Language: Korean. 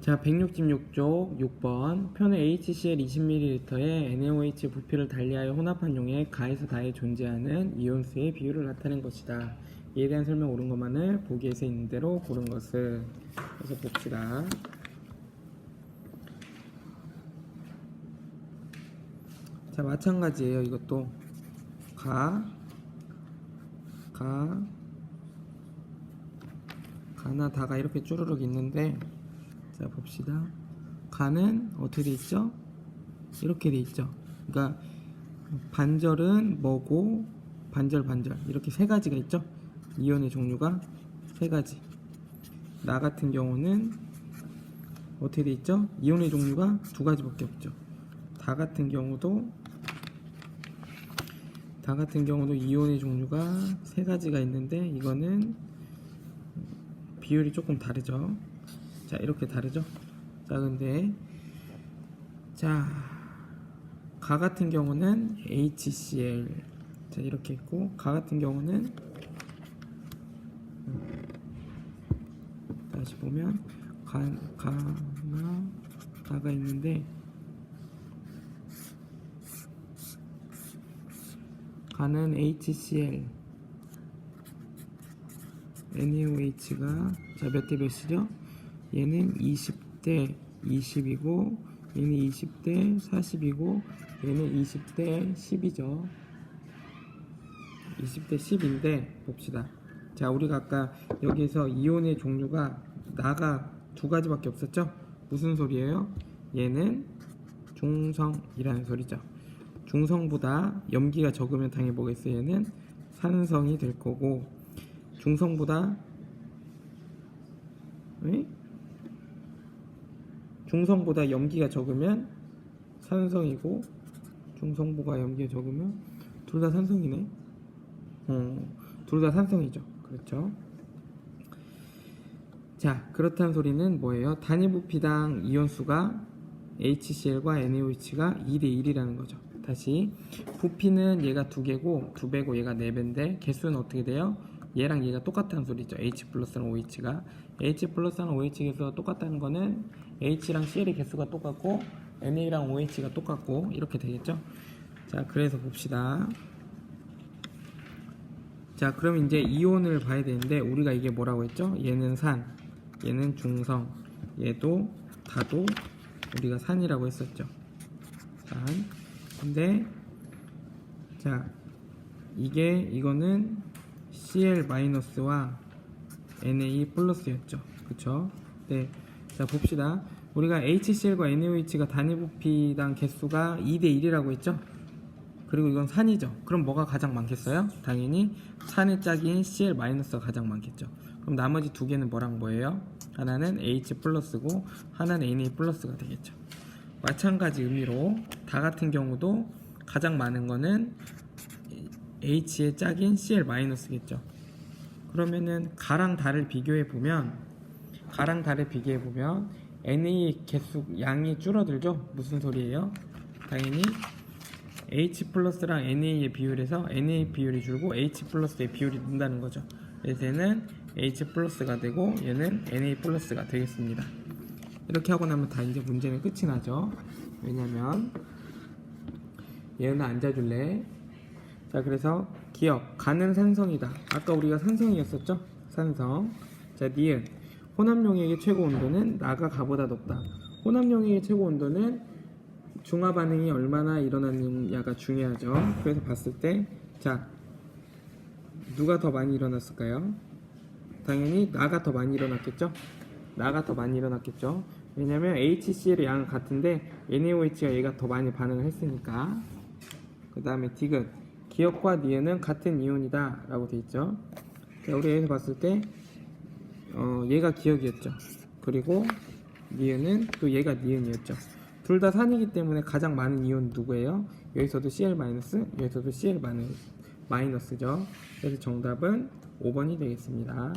자, 166쪽 6번 표는 HCl 20ml에 NaOH 부피를 달리하여 혼합한 용에 가에서 다에 존재하는 이온수의 비율을 나타낸 것이다. 이에 대한 설명 옳은 것만을 보기에서 있는 대로 고른 것을 그래서 봅시다. 자, 마찬가지예요. 이것도 가, 가, 가나 다가 이렇게 쭈루룩 있는데 자 봅시다. 가는 어떻게 돼 있죠? 이렇게 돼 있죠. 그러니까 반절은 뭐고 반절 반절 이렇게 세 가지가 있죠. 이온의 종류가 세 가지. 나 같은 경우는 어떻게 돼 있죠? 이온의 종류가 두 가지밖에 없죠. 다 같은 경우도 다 같은 경우도 이온의 종류가 세 가지가 있는데 이거는 비율이 조금 다르죠. 자, 이렇게 다르죠. 자, 근데 자, 가 같은 경우는 HCl 자, 이렇게 있고 가 같은 경우는 다시 보면 가, 가나 가가 있는데 가는 HCl NaOH가 자 몇 대 몇이죠? 얘는 20대 20이고 얘는 20대 40이고 얘는 20대 10이죠. 20대 10인데 봅시다. 자 우리가 아까 여기서 이온의 종류가 나가 두 가지밖에 없었죠? 무슨 소리예요? 얘는 중성이라는 소리죠. 중성보다 염기가 적으면 당연히 뭐겠어요? 얘는 산성이 될 거고 중성보다 왜? 중성보다 염기가 적으면 산성이고 중성보다 염기가 적으면 둘 다 산성이네. 어, 둘 다 산성이죠. 그렇죠. 자, 그렇다는 소리는 뭐예요? 단위 부피당 이온수가 HCl과 NaOH가 2대 1이라는 거죠. 다시 부피는 얘가 두 개고 두 배고 얘가 네 배인데 개수는 어떻게 돼요? 얘랑 얘가 똑같다는 소리죠. H 플러스랑 OH가 H 플러스랑 OH 개수가 똑같다는 거는 H랑 Cl의 개수가 똑같고 NA랑 OH가 똑같고 이렇게 되겠죠. 자, 그래서 봅시다. 자, 그럼 이제 이온을 봐야 되는데 우리가 이게 뭐라고 했죠? 얘는 산, 얘는 중성, 얘도 다도 우리가 산이라고 했었죠. 산. 근데 자, 이게 이거는 Cl 마이너스와 Na 플러스였죠. 그쵸? 네. 자, 봅시다. 우리가 HCl과 NaOH가 단위 부피당 개수가 2대 1이라고 했죠? 그리고 이건 산이죠. 그럼 뭐가 가장 많겠어요? 당연히 산의 짝인 Cl 마이너스가 가장 많겠죠. 그럼 나머지 두 개는 뭐랑 뭐예요? 하나는 H 플러스고 하나는 Na 플러스가 되겠죠. 마찬가지 의미로 다 같은 경우도 가장 많은 거는 H의 짝인 Cl 마이너스겠죠. 그러면은 가랑 달을 비교해 보면 가랑 달을 비교해 보면 Na 개수 양이 줄어들죠. 무슨 소리예요? 당연히 H 플러스랑 NA의 비율에서 NA 비율이 줄고 H 플러스의 비율이 는다는 거죠. 그래서 얘는 H 플러스가 되고 얘는 NA 플러스가 되겠습니다. 이렇게 하고 나면 다 이제 문제는 끝이 나죠. 왜냐면 얘는 앉아줄래. 자, 그래서 기억 가는 산성이다. 아까 우리가 산성이었었죠? 산성. 자, 니은 혼합용액의 최고 온도는 나가 가보다 높다. 혼합용액의 최고 온도는 중화 반응이 얼마나 일어나느냐가 중요하죠. 그래서 봤을 때, 자, 누가 더 많이 일어났을까요? 당연히 나가 더 많이 일어났겠죠? 나가 더 많이 일어났겠죠? 왜냐면 HCl의 양은 같은데 NaOH가 얘가 더 많이 반응을 했으니까. 그 다음에 디귿. 기억과 니은은 같은 이온이다 라고 돼 있죠. 자, 우리 여기서 봤을 때, 어, 얘가 기억이었죠. 그리고 니은은 또 얘가 니은이었죠. 둘 다 산이기 때문에 가장 많은 이온 누구예요? 여기서도 Cl 여기서도 Cl 마이너스죠. 그래서 정답은 5번이 되겠습니다.